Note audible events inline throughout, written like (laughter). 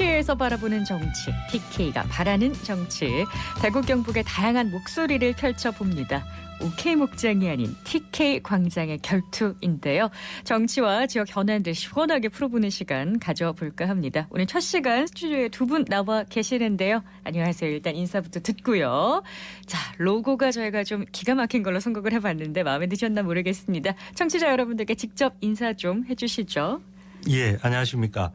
TK에서 바라보는 정치, TK가 바라는 정치. 대구 경북의 다양한 목소리를 펼쳐봅니다. OK 목장이 아닌 TK 광장의 결투인데요. 정치와 지역 현안들 시원하게 풀어보는 시간 가져볼까 합니다. 오늘 첫 시간 스튜디오에 두 분 나와 계시는데요. 안녕하세요. 일단 인사부터 듣고요. 자, 로고가 저희가 좀 기가 막힌 걸로 선곡을 해봤는데 마음에 드셨나 모르겠습니다. 청취자 여러분들께 직접 인사 좀 해주시죠. 예, 안녕하십니까.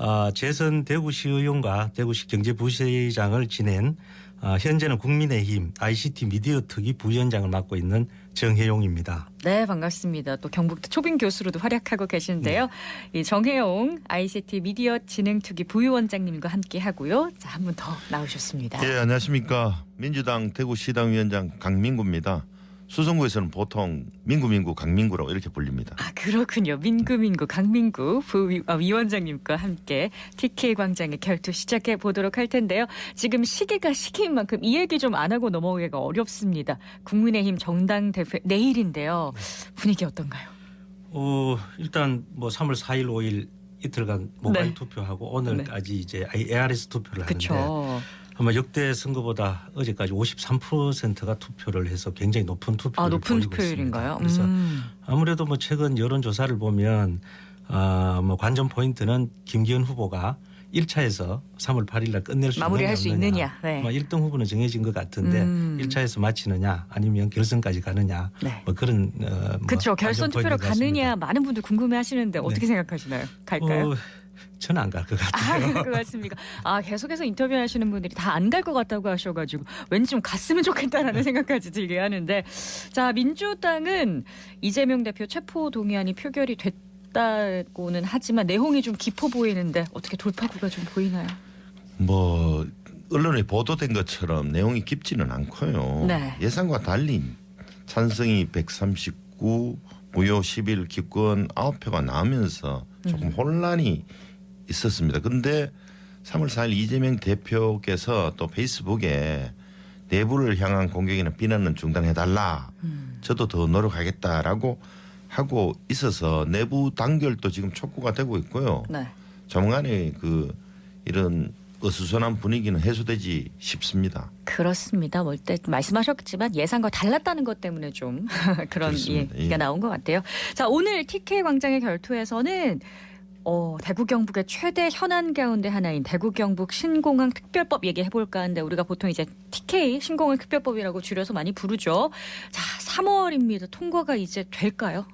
아, 재선 대구시의원과 대구시 경제부시장을 지낸 아, 현재는 국민의힘 ICT 미디어 특위 부위원장을 맡고 있는 정혜용입니다. 네, 반갑습니다. 또 경북대 초빙 교수로도 활약하고 계신데요. 이 정혜용 ICT 미디어 진흥 특위 부위원장님과 함께 하고요. 자, 한 분 더 나오셨습니다. 예, 안녕하십니까. 민주당 대구시당 위원장 강민구입니다. 수성구에서는 보통 민구민구 강민구라고 이렇게 불립니다. 아, 그렇군요. 민구민구 강민구 부위원장님과 함께 TK 광장의 결투 시작해 보도록 할 텐데요. 지금 시기가 시기인 만큼 이 얘기 좀 안 하고 넘어가기가 어렵습니다. 국민의힘 정당 대회 내일인데요. 분위기 어떤가요? 어, 일단 뭐 3월 4일, 5일 이틀간 모바일 네. 투표하고 오늘까지 이제 ARS 투표를 하는데 그렇죠. 아마 역대 선거보다 어제까지 53%가 투표를 해서 굉장히 높은 투표를 아, 높은 보이고 투표율인가요? 있습니다. 그래서 음. 아무래도 뭐 최근 여론 조사를 보면 아, 뭐 관전 포인트는 김기현 후보가 1차에서 3월 8일 날 끝낼 수 마무리할 수 있느냐. 네. 뭐 1등 후보는 정해진 것 같은데 음. 1차에서 마치느냐 아니면 결선까지 가느냐 네. 뭐 그런 어, 뭐 그렇죠. 결선 투표로. 가느냐 많은 분들 궁금해 하시는데 어떻게 생각하시나요? 갈까요? 어, 저는 안 갈것 아, 같아요. 그럴 것 같습니까? 아, 계속해서 인터뷰하시는 분들이 다 안 갈 것 같다고 하셔가지고 왠지 좀 갔으면 좋겠다라는 생각까지 들게 하는데 자 민주당은 이재명 대표 체포 동의안이 표결이 됐다고는 하지만 내용이 좀 깊어 보이는데 어떻게 돌파구가 좀 보이나요? 뭐 언론에 보도된 것처럼 내용이 깊지는 않고요. 네. 예상과 달리 찬성이 139, 무효 11, 기권 9표가 나오면서 조금 혼란이 있었습니다. 근데 3월 4일 이재명 대표께서 또 페이스북에 내부를 향한 공격이나 비난은 중단해달라. 저도 더 노력하겠다라고 하고 있어서 내부 단결도 지금 촉구가 되고 있고요. 네. 조만간에 그 이런 어수선한 분위기는 해소되지 싶습니다. 그렇습니다. 뭘때 말씀하셨지만 예상과 달랐다는 것 때문에 좀 (laughs) 그런 그렇습니다. 얘기가 예. 나온 것 같아요. 자 오늘 TK 광장의 결투에서는 어, 대구 경북의 최대 현안 가운데 하나인 대구 경북 신공항 특별법 얘기해 볼까 하는데 우리가 보통 이제 TK 신공항 특별법이라고 줄여서 많이 부르죠. 자 3월입니다. 통과가 이제 될까요?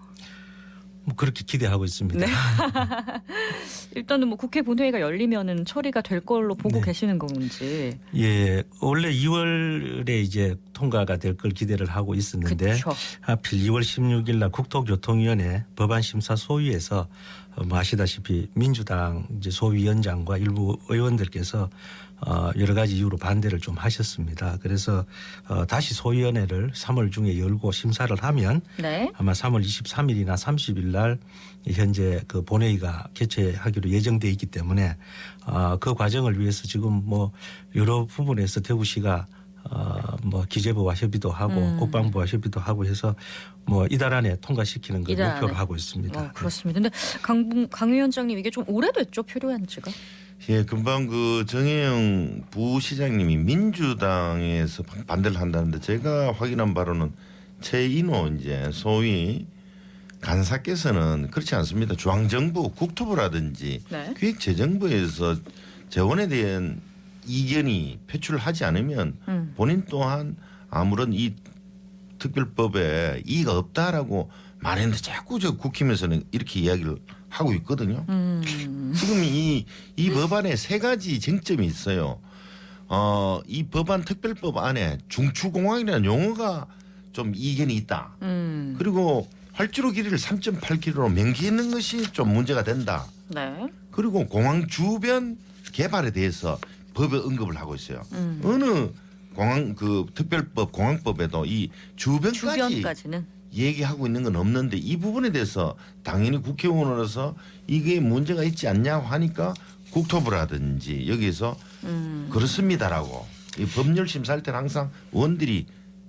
뭐 그렇게 기대하고 있습니다. 네. (laughs) 일단은 뭐 국회 본회의가 열리면은 처리가 될 걸로 보고 네. 계시는 건지. 예, 원래 2월에 이제 통과가 될 걸 기대를 하고 있었는데 그렇죠. 하필 2월 16일 날 국토교통위원회 법안 심사 소위에서 어, 뭐 아시다시피 민주당 이제 소위원장과 일부 의원들께서 어 여러 가지 이유로 반대를 좀 하셨습니다. 그래서 어 다시 소위원회를 3월 중에 열고 심사를 하면 네. 아마 3월 23일이나 30일 날 현재 그 본회의가 개최하기로 예정돼 있기 때문에 어, 그 과정을 위해서 지금 뭐 여러 부분에서 대구시가 어, 뭐 기재부와 협의도 하고 음. 국방부와 협의도 하고 해서 뭐 이달 안에 통과시키는 걸 목표로. 하고 있습니다. 어, 그렇습니다. 근데 강, 강 위원장님 이게 좀 오래됐죠 표류한 지가. 예, 금방 그 정혜영 부시장님이 민주당에서 반- 반대를 한다는데 제가 확인한 바로는 최인호 이제 소위 간사께서는 그렇지 않습니다. 중앙정부 국토부라든지 네. 기획재정부에서 재원에 대한 이견이 표출하지 않으면 음. 본인 또한 아무런 이 특별법에 이의가 없다라고 말했는데 자꾸 저 국힘에서는 이렇게 이야기를 하고 있거든요. 음. 지금 이, 이 법안에 세 가지 쟁점이 있어요. 어, 이 법안 특별법 안에 중추공항이라는 용어가 좀 이견이 있다. 음. 그리고 활주로 길이를 3.8km로 명기했는 것이 좀 문제가 된다. 네. 그리고 공항 주변 개발에 대해서 법에 언급을 하고 있어요. 음. 어느 공항 그 특별법 공항법에도 이 주변까지 주변까지는 얘기하고 있는 건 없는데 이 부분에 대해서 당연히 국회의원으로서 이게 문제가 있지 않냐고 하니까 국토부라든지 여기서 음. 그렇습니다라고 이 법률 심사할 때는 항상 의원들이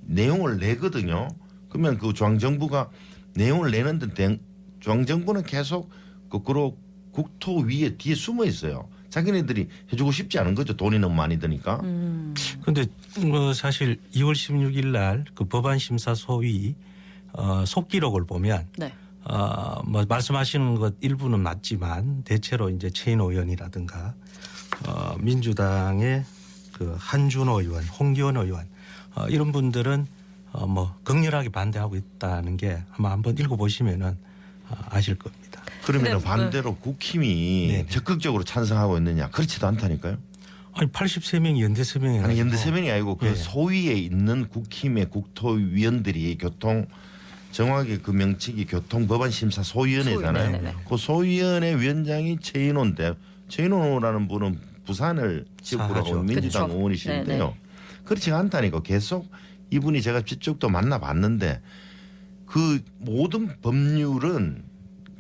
내용을 내거든요. 그러면 그 중앙정부가 내용을 내는데 대- 중앙정부는 계속 거꾸로 국토 위에 뒤에 숨어 있어요. 자기네들이 해주고 싶지 않은 거죠. 돈이 너무 많이 드니까. 음. 근데 뭐 사실 2월 16일 날 그 법안 심사 소위 어, 속기록을 보면 네. 어, 뭐 말씀하시는 것 일부는 맞지만 대체로 이제 최인호 의원이라든가 어, 민주당의 그 한준호 의원, 홍기원 의원 어, 이런 분들은 어, 뭐 극렬하게 반대하고 있다는 게 아마 한번 읽어보시면은 어, 아실 겁니다. 그러면 근데, 반대로 국힘이 네네. 적극적으로 찬성하고 있느냐? 그렇지도 않다니까요. 아니 83명이 연대 서명이 아니 연대 세 명이 아니고 그 예. 소위에 있는 국힘의 국토위원들이 교통 정확하게 그 명칭이 교통법안심사 소위원회잖아요. 소위, 네네네. 그 소위원회 위원장이 최인호인데 최인호라는 분은 부산을 지역구로 하고 사하죠. 민주당 그쵸. 의원이신데요. 네네. 그렇지 않다니까 계속 이분이 제가 직접도 만나봤는데 그 모든 법률은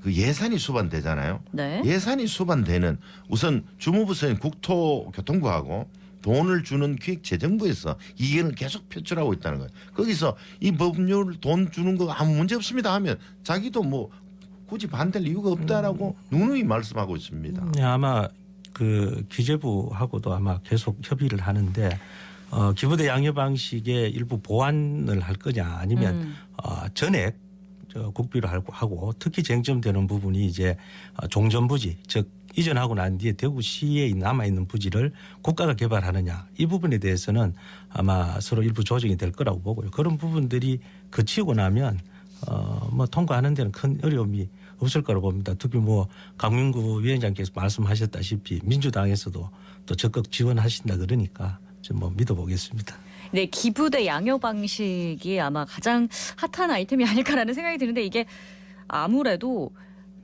그 예산이 수반되잖아요. 네. 예산이 수반되는 우선 주무부서인 국토교통부하고 돈을 주는 기획재정부에서 이견을 계속 표출하고 있다는 거예요. 거기서 이 법률 돈 주는 거 아무 문제 없습니다 하면 자기도 뭐 굳이 반대할 이유가 없다라고 누누이 말씀하고 있습니다. 네, 아마 그 기재부하고도 아마 계속 협의를 하는데 어, 기부대 양육 방식의 일부 보완을 할 거냐 아니면 음. 어, 전액 저 국비로 하고, 하고 특히 쟁점되는 부분이 이제 어, 종전부지 즉 이전하고 난 뒤에 대구시에 남아 있는 부지를 국가가 개발하느냐 이 부분에 대해서는 아마 서로 일부 조정이 될 거라고 보고요. 그런 부분들이 거치고 나면 어, 뭐 통과하는 데는 큰 어려움이 없을 거라고 봅니다. 특히 뭐 강민구 위원장께서 말씀하셨다시피 민주당에서도 또 적극 지원하신다 그러니까 좀 뭐 믿어보겠습니다. 네, 기부 대 양육 방식이 아마 가장 핫한 아이템이 아닐까라는 생각이 드는데 이게 아무래도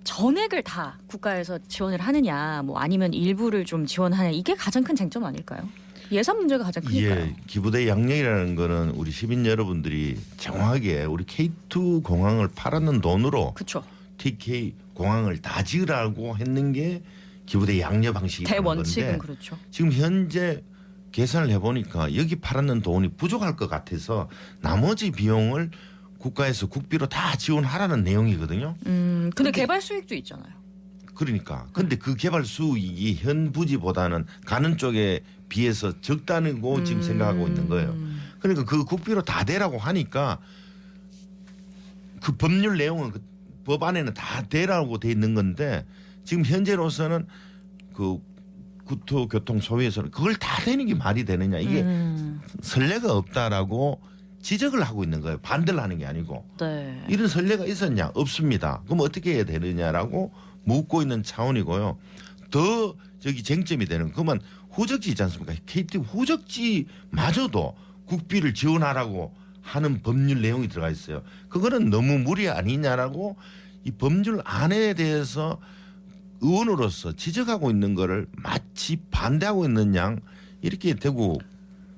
전액을 다 국가에서 지원을 하느냐, 뭐 아니면 일부를 좀 지원하냐 이게 가장 큰 쟁점 아닐까요? 예산 문제가 가장 크니까요. 예, 기부대 양령이라는 거는 우리 시민 여러분들이 정확하게 우리 K2 공항을 팔았는 돈으로 그렇죠. TK 공항을 다 지으라고 했는 게 기부대 양려 방식이라는 대원칙은 건데 그렇죠. 지금 현재 계산을 해보니까 여기 팔았는 돈이 부족할 것 같아서 나머지 비용을 국가에서 국비로 다 지원하라는 내용이거든요. 음, 근데 개발 수익도 있잖아요. 그러니까 근데 그 개발 수익이 현 부지보다는 가는 쪽에 비해서 적다는고 지금 생각하고 있는 거예요. 음. 그러니까 그 국비로 다 대라고 하니까 그 법률 내용은 그 법안에는 다 대라고 돼 있는 건데 지금 현재로서는 그 국토교통 소위에서는 그걸 다 되는 게 말이 되느냐 이게 음, 선례가 없다라고 지적을 하고 있는 거예요. 반대를 하는 게 아니고 네. 이런 선례가 있었냐 없습니다. 그럼 어떻게 해야 되느냐라고 묻고 있는 차원이고요. 더 저기 쟁점이 되는 그만 후적지 있지 않습니까? KT 후적지마저도 국비를 지원하라고 하는 법률 내용이 들어가 있어요. 그거는 너무 무리 아니냐라고 이 법률 안에 대해서 의원으로서 지적하고 있는 거를 마치 반대하고 있는 양 이렇게 대구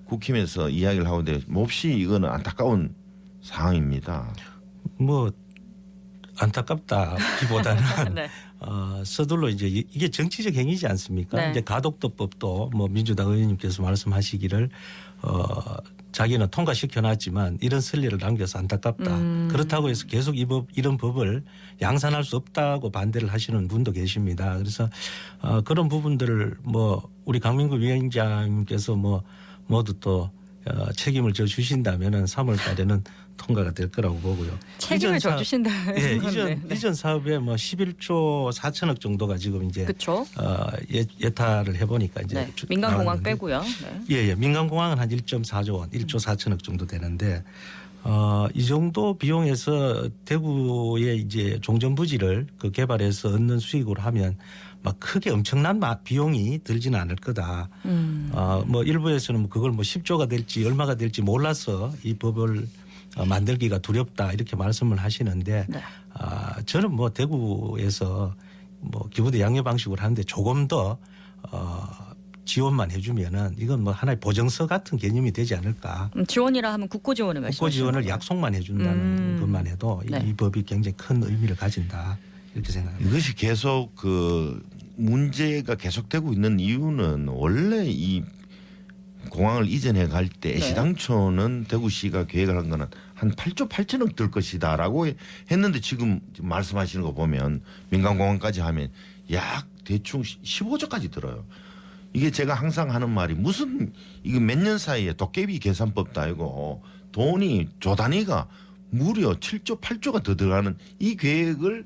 국힘에서 이야기를 하고 있는데 몹시 이거는 안타까운 상황입니다. 뭐 안타깝다기보다는 (laughs) 네. 어, 서둘러 이제 이- 이게 정치적 행위지 않습니까? 네. 이제 가덕도법도 뭐 민주당 의원님께서 말씀하시기를 어, 자기는 통과시켜놨지만 이런 선례를 남겨서 안타깝다. 음. 그렇다고 해서 계속 이 법, 이런 법을 양산할 수 없다고 반대를 하시는 분도 계십니다. 그래서 어, 그런 부분들을 뭐 우리 강민구 위원장님께서 뭐 모두 또 어, 책임을 져 주신다면은 3월 달에는 통과가 될 거라고 보고요. 책임을 이전 사- 져주신다. 예, (laughs) 이전 이전 사업에 뭐 11조 4천억 정도가 지금 이제 그렇죠. 어, 예, 예타를 해보니까 이제 네. 주- 민간 공항 나왔는데 빼고요. 네. 예, 예. 민간 공항은 한 1.4조 원, 1조 4천억 정도 되는데 어, 이 정도 비용에서 대구의 이제 종전부지를 그 개발해서 얻는 수익으로 하면 막 크게 엄청난 마- 비용이 들지는 않을 거다. 음. 어, 뭐 일부에서는 뭐 그걸 뭐 10조가 될지 얼마가 될지 몰라서 이 법을 어, 만들기가 두렵다 이렇게 말씀을 하시는데 네. 아, 저는 뭐 대구에서 뭐 기부대 양육 방식으로 하는데 조금 더 어, 지원만 해주면은 이건 뭐 하나의 보정서 같은 개념이 되지 않을까. 음, 지원이라 하면 국고 지원을 국고 말씀하시는 지원을 거예요? 약속만 해준다는 음. 것만 해도 이- 네. 이 법이 굉장히 큰 의미를 가진다 이렇게 생각합니다. 이것이 계속 그 문제가 계속되고 있는 이유는 원래 이 공항을 이전해 갈때 네. 시당초는 대구시가 계획을 한 거는 한 8조 8천억 들 것이다라고 했는데 지금 지금 말씀하시는 거 보면 민간 공항까지 하면 약 대충 15조까지 들어요. 이게 제가 항상 하는 말이 무슨 이게 몇 년 사이에 도깨비 계산법도 아니고 돈이 조 단위가 무려 7조 8조가 더 들어가는 이 계획을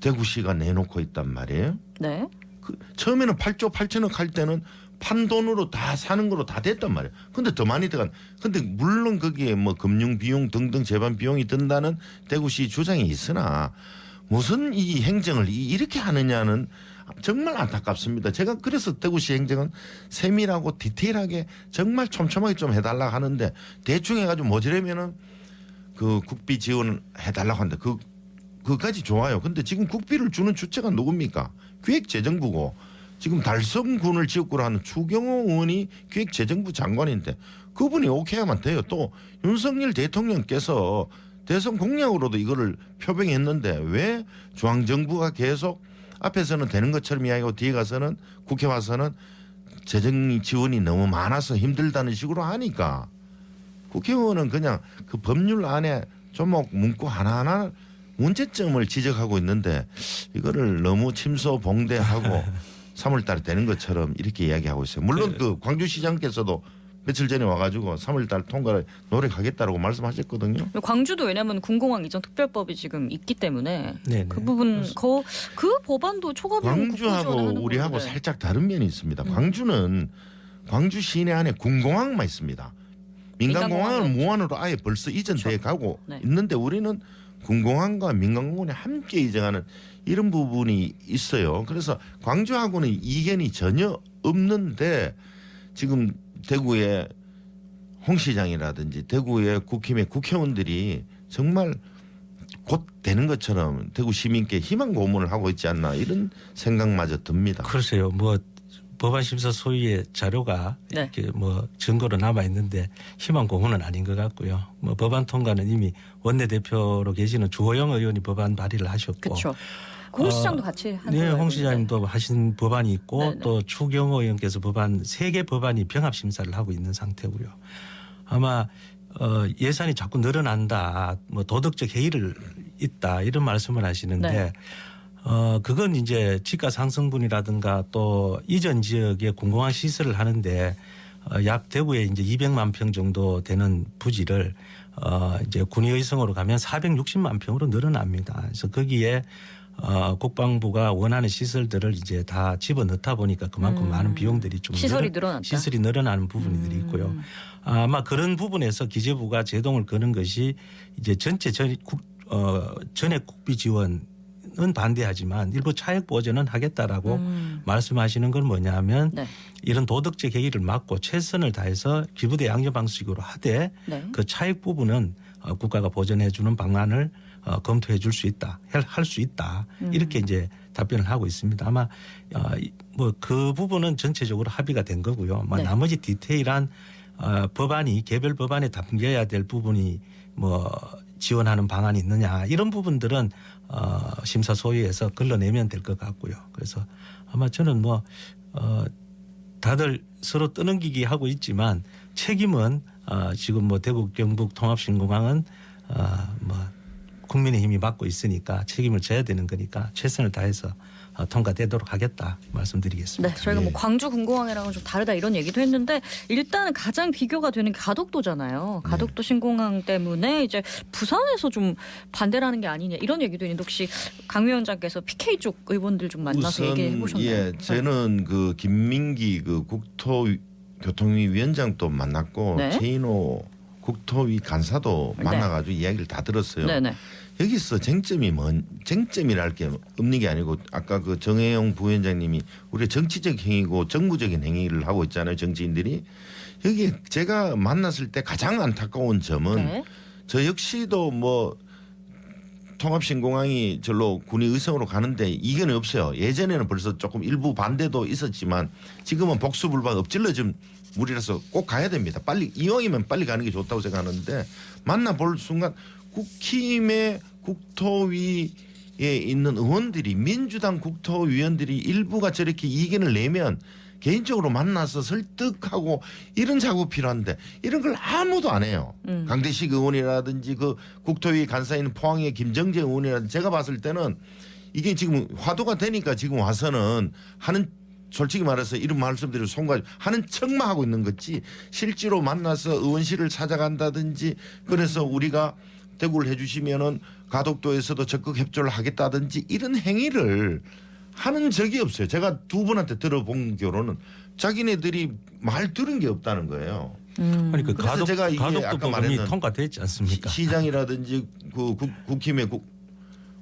대구시가 내놓고 있단 말이에요. 네. 그 처음에는 8조 8천억 할 때는 판 돈으로 다 사는 거로 다 됐단 말이에요. 근데 더 많이 들어간. 근데 물론 거기에 뭐 금융 비용 등등 재반 비용이 든다는 대구시 주장이 있으나 무슨 이 행정을 이- 이렇게 하느냐는 정말 안타깝습니다. 제가 그래서 대구시 행정은 세밀하고 디테일하게 정말 촘촘하게 좀 해달라 하는데 대충 해가지고 모자라면은 그 국비 지원 해달라고 하는데 그 그까지 좋아요. 근데 지금 국비를 주는 주체가 누굽니까? 기획재정부고 지금 달성군을 지역구로 하는 추경호 의원이 기획재정부 장관인데 그분이 오케이 하면 돼요. 또 윤석열 대통령께서 대선 공약으로도 이거를 표명했는데 왜 중앙정부가 계속 앞에서는 되는 것처럼 이야기하고 뒤에 가서는 국회 와서는 재정 지원이 너무 많아서 힘들다는 식으로 하니까 국회의원은 그냥 그 법률 안에 조목 문구 하나하나 문제점을 지적하고 있는데 이거를 너무 침소 봉대하고 (laughs) 3월 달에 되는 것처럼 이렇게 이야기하고 있어요. 물론 그 광주시장께서도 며칠 전에 와가지고 3월 달 통과를 노력하겠다라고 말씀하셨거든요. 광주도 왜냐하면 군공항 이전 특별법이 지금 있기 때문에 네네. 그 부분 그, 그 법안도 초과비용 광주하고 우리하고 살짝 다른 면이 있습니다. 광주는 광주 시내 안에 군공항만 있습니다. 민간공항은 무한으로 아예 벌써 이전돼 가고 네. 있는데 우리는 군공항과 민간공항이 함께 이전하는 이런 부분이 있어요. 그래서 광주하고는 이견이 전혀 없는데 지금 대구의 홍 시장이라든지 대구의 국힘의 국회의원들이 정말 곧 되는 것처럼 대구 시민께 희망 고문을 하고 있지 않나 이런 생각마저 듭니다. 글쎄요, 뭐 법안 심사 소위의 자료가 네. 이렇게 뭐 증거로 남아 있는데 희망 고문은 아닌 것 같고요. 뭐 법안 통과는 이미 원내대표로 계시는 주호영 의원이 법안 발의를 하셨고, 그렇죠. 홍 시장도 같이 한 네, 홍 시장님도 하신 법안이 있고 네네. 또 추경호 의원께서 법안 세 개 법안이 병합 심사를 하고 있는 상태고요. 아마 어, 예산이 자꾸 늘어난다, 뭐 도덕적 해이를 있다 이런 말씀을 하시는데 네. 어, 그건 이제 지가 상승분이라든가 또 이전 지역에 공공한 시설을 하는데 어, 약 대구에 이제 200만 평 정도 되는 부지를 어, 이제 군의의성으로 가면 460만 평으로 늘어납니다. 그래서 거기에 어, 국방부가 원하는 시설들을 이제 다 집어 넣다 보니까 그만큼 음. 많은 비용들이 좀 시설이 늘어- 늘어났다. 시설이 늘어나는 부분들이 음. 있고요. 아마 그런 부분에서 기재부가 제동을 거는 것이 이제 전체 전, 국, 어, 전액 국비 지원 은 반대하지만 일부 차액 보전은 하겠다라고 음. 말씀하시는 건 뭐냐면 네. 이런 도덕적 해이를 막고 최선을 다해서 기부대 양조 방식으로 하되 네. 그 차액 부분은 어, 국가가 보전해 주는 방안을 어, 검토해 줄 수 있다, 할 수 있다 음. 이렇게 이제 답변을 하고 있습니다. 아마 어, 뭐그 부분은 전체적으로 합의가 된 거고요. 뭐 네. 나머지 디테일한 어, 법안이 개별 법안에 담겨야 될 부분이 뭐 지원하는 방안이 있느냐 이런 부분들은 어, 심사 소위에서 걸러내면 될 것 같고요. 그래서 아마 저는 뭐 어, 다들 서로 떠넘기기 하고 있지만 책임은 어, 지금 뭐 대구 경북 통합신공항은 어, 뭐 국민의힘이 맡고 있으니까 책임을 져야 되는 거니까 최선을 다해서 어, 통과되도록 하겠다 말씀드리겠습니다. 네, 저희가 뭐 예. 광주 군공항이랑은 좀 다르다 이런 얘기도 했는데 일단 가장 비교가 되는 게 가덕도잖아요. 네. 가덕도 신공항 때문에 이제 부산에서 좀 반대라는 게 아니냐 이런 얘기도 있는데 혹시 강 위원장께서 PK 쪽 의원들 좀 만나서 얘기해 보셨나요? 예, 저는 그 김민기 그 국토교통위 위원장도 만났고 네. 최인호 국토위 간사도 네. 만나가지고 이야기를 다 들었어요. 네네. 여기서 쟁점이 뭔 쟁점이랄 게 없는 게 아니고 아까 그 정혜영 부위원장님이 우리 정치적 행위고 정부적인 행위를 하고 있잖아요 정치인들이 여기 제가 만났을 때 가장 안타까운 점은 네. 저 역시도 뭐 통합신공항이 절로 군의 의성으로 가는데 이견이 없어요. 예전에는 벌써 조금 일부 반대도 있었지만 지금은 복수불박 엎질러 좀 무리라서 꼭 가야 됩니다. 빨리 이왕이면 빨리 가는 게 좋다고 생각하는데 만나볼 순간 국힘의 국토위 에 있는 의원들이 민주당 국토위원들이 일부가 저렇게 이견을 내면 개인적으로 만나서 설득하고 이런 작업 필요한데 이런 걸 아무도 안 해요. 음. 강대식 의원이라든지 그 국토위 간사인 포항의 김정재 의원이라든지 제가 봤을 때는 이게 지금 화두가 되니까 지금 와서는 하는 솔직히 말해서 이런 말씀드리고 송가지 하는 척만 하고 있는 거지 실제로 만나서 의원실을 찾아간다든지 그래서 우리가 대구를 해주시면은 가덕도에서도 적극 협조를 하겠다든지 이런 행위를 하는 적이 없어요. 제가 두 분한테 들어본 결론은 자기네들이 말 들은 게 없다는 거예요. 음. 그러니까 그래서 가덕, 제가 이게 가덕도 아까 말했는 통과됐지 않습니까? 시, 장이라든지그 국, 국힘의 국,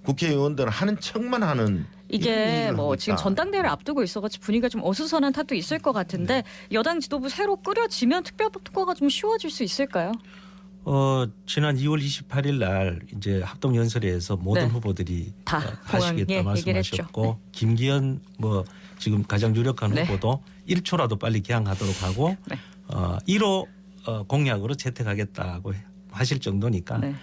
국회의원들은 하는 척만 하는 이게 뭐 하고 지금. 전당대회를 앞두고 있어가지고 분위기가 좀 어수선한 탓도 있을 것 같은데 여당 지도부 새로 꾸려지면 특별특거가 좀 쉬워질 수 있을까요? 어, 지난 2월 28일 날 이제 합동 연설회에서 모든 네. 후보들이 다 어, 하시겠다. 말씀하셨고 김기현 뭐 지금 가장 유력한 네. 후보도 1초라도 빨리 개항하도록 하고 네. 어, 1호 어, 공약으로 채택하겠다고 하실 정도니까 네.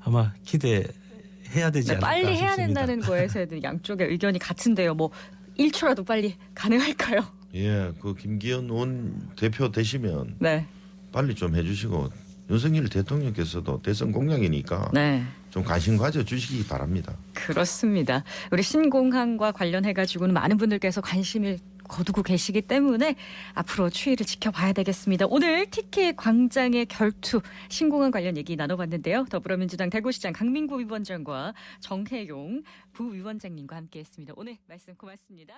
아마 기대해야 되지 네, 않을까 빨리 해야 싶습니다. 된다는 거에서 양쪽의 의견이 같은데요. 뭐 1초라도 빨리 가능할까요? 예, 그 김기현 의원 대표 되시면 네. 빨리 좀 해주시고 윤석열 대통령께서도 대선 공약이니까 네. 좀 관심 가져 주시기 바랍니다. 그렇습니다. 우리 신공항과 관련해 가지고는 많은 분들께서 관심을 거두고 계시기 때문에 앞으로 추이를 지켜봐야 되겠습니다. 오늘 TK 광장의 결투 신공항 관련 얘기 나눠봤는데요. 더불어민주당 대구시장 강민구 위원장과 정혜용 부위원장님과 함께했습니다. 오늘 말씀 고맙습니다.